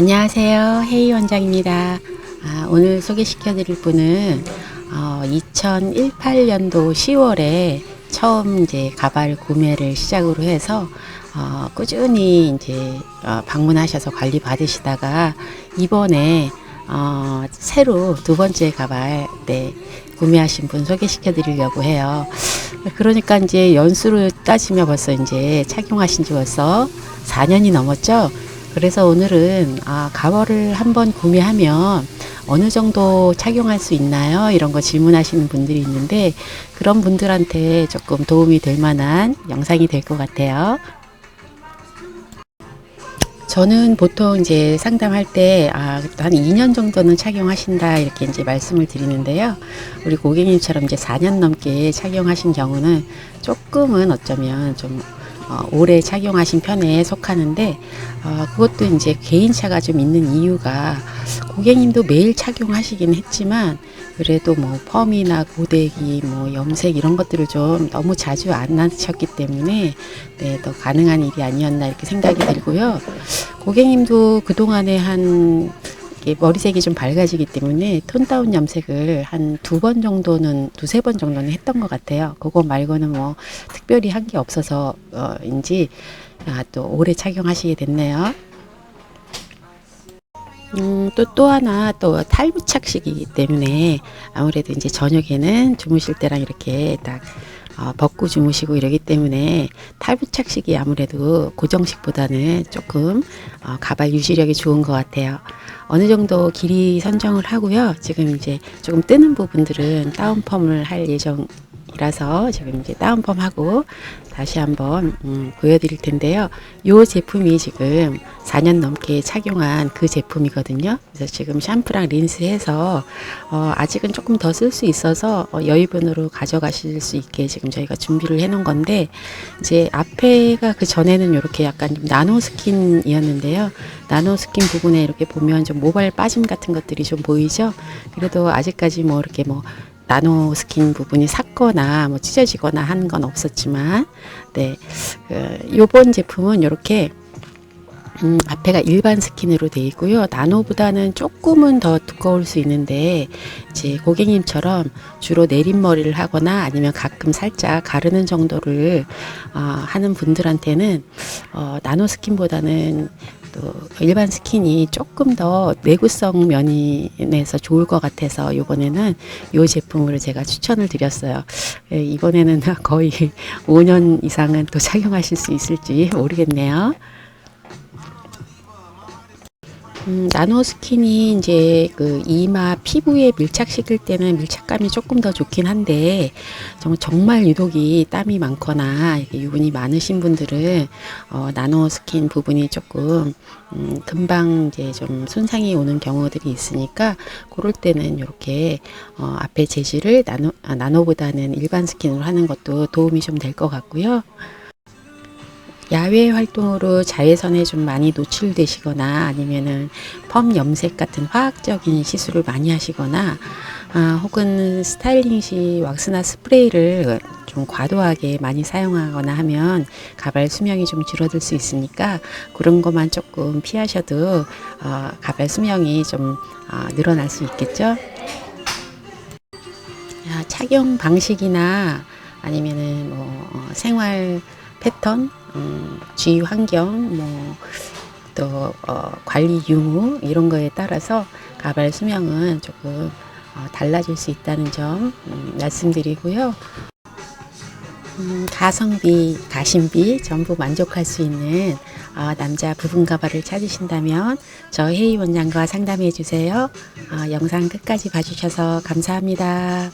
안녕하세요. 헤이 원장입니다. 아, 오늘 소개시켜 드릴 분은 어, 2018년도 10월에 처음 이제 가발 구매를 시작으로 해서 어, 꾸준히 이제 어, 방문하셔서 관리 받으시다가 이번에 어, 새로 두 번째 가발 네, 구매하신 분 소개시켜 드리려고 해요. 그러니까 이제 연수로 따지면 벌써 이제 착용하신 지 벌써 4년이 넘었죠. 그래서 오늘은 아, 가발을 한번 구매하면 어느 정도 착용할 수 있나요? 이런 거 질문하시는 분들이 있는데 그런 분들한테 조금 도움이 될 만한 영상이 될 것 같아요. 저는 보통 이제 상담할 때, 아, 한 2년 정도는 착용하신다, 이렇게 이제 말씀을 드리는데요. 우리 고객님처럼 이제 4년 넘게 착용하신 경우는 조금은 어쩌면 좀, 어, 오래 착용하신 편에 속하는데, 어, 그것도 이제 개인차가 좀 있는 이유가 고객님도 매일 착용하시긴 했지만, 그래도 뭐 펌이나 고데기, 뭐 염색 이런 것들을 좀 너무 자주 안 하셨기 때문에, 네, 더 가능한 일이 아니었나 이렇게 생각이 들고요. 고객님도 그동안에 한 머리색이 좀 밝아지기 때문에 톤다운 염색을 한 두 번 정도는 두세 번 정도는 했던 것 같아요. 그거 말고는 뭐 특별히 한 게 없어서인지 아, 또 오래 착용하시게 됐네요. 음, 또, 또 하나, 또 탈부착식이기 때문에 아무래도 이제 저녁에는 주무실 때랑 이렇게 딱 어, 벗고 주무시고 이러기 때문에 탈부착식이 아무래도 고정식보다는 조금 어, 가발 유지력이 좋은 것 같아요. 어느 정도 길이 선정을 하고요. 지금 이제 조금 뜨는 부분들은 다운펌을 할 예정 이라서 지금 이제 다운펌하고 다시 한번 음, 보여드릴 텐데요. 이 제품이 지금 4년 넘게 착용한 그 제품이거든요. 그래서 지금 샴푸랑 린스해서 어, 아직은 조금 더 쓸 수 있어서 어, 여유분으로 가져가실 수 있게 지금 저희가 준비를 해놓은 건데 이제 앞에가 그 전에는 이렇게 약간 좀 나노 스킨이었는데요. 나노 스킨 부분에 이렇게 보면 좀 모발 빠짐 같은 것들이 좀 보이죠. 그래도 아직까지 뭐 이렇게 뭐 나노 스킨 부분이 삭거나 뭐 찢어지거나 한 건 없었지만 네 그, 요번 제품은 이렇게 음, 앞에가 일반 스킨으로 되어 있고요. 나노보다는 조금은 더 두꺼울 수 있는데 이제 고객님처럼 주로 내린머리를 하거나 아니면 가끔 살짝 가르는 정도를 어, 하는 분들한테는 어, 나노 스킨보다는 또 일반 스킨이 조금 더 내구성 면에서 좋을 것 같아서 이번에는 이 제품으로 제가 추천을 드렸어요. 예, 이번에는 거의 5년 이상은 또 착용하실 수 있을지 모르겠네요. 음, 나노 스킨이 이제 그 이마 피부에 밀착시킬 때는 밀착감이 조금 더 좋긴 한데 정말, 유독이 땀이 많거나 유분이 많으신 분들은 어, 나노 스킨 부분이 조금 음, 금방 이제 좀 손상이 오는 경우들이 있으니까 그럴 때는 이렇게 어, 앞에 재질을 나노 아, 나노보다는 일반 스킨으로 하는 것도 도움이 좀 될 것 같고요. 야외 활동으로 자외선에 좀 많이 노출되시거나 아니면은 펌 염색 같은 화학적인 시술을 많이 하시거나 아, 혹은 스타일링 시 왁스나 스프레이를 좀 과도하게 많이 사용하거나 하면 가발 수명이 좀 줄어들 수 있으니까 그런 것만 조금 피하셔도 어, 가발 수명이 좀 어, 늘어날 수 있겠죠. 야, 착용 방식이나 아니면은 뭐 어, 생활 패턴, 음, 주위 환경, 뭐, 또, 어, 관리 유무, 이런 거에 따라서 가발 수명은 조금 어, 달라질 수 있다는 점 음, 말씀드리고요. 음, 가성비, 가심비 전부 만족할 수 있는 어, 남자 부분 가발을 찾으신다면 저 헤이 원장과 상담해 주세요. 어, 영상 끝까지 봐주셔서 감사합니다.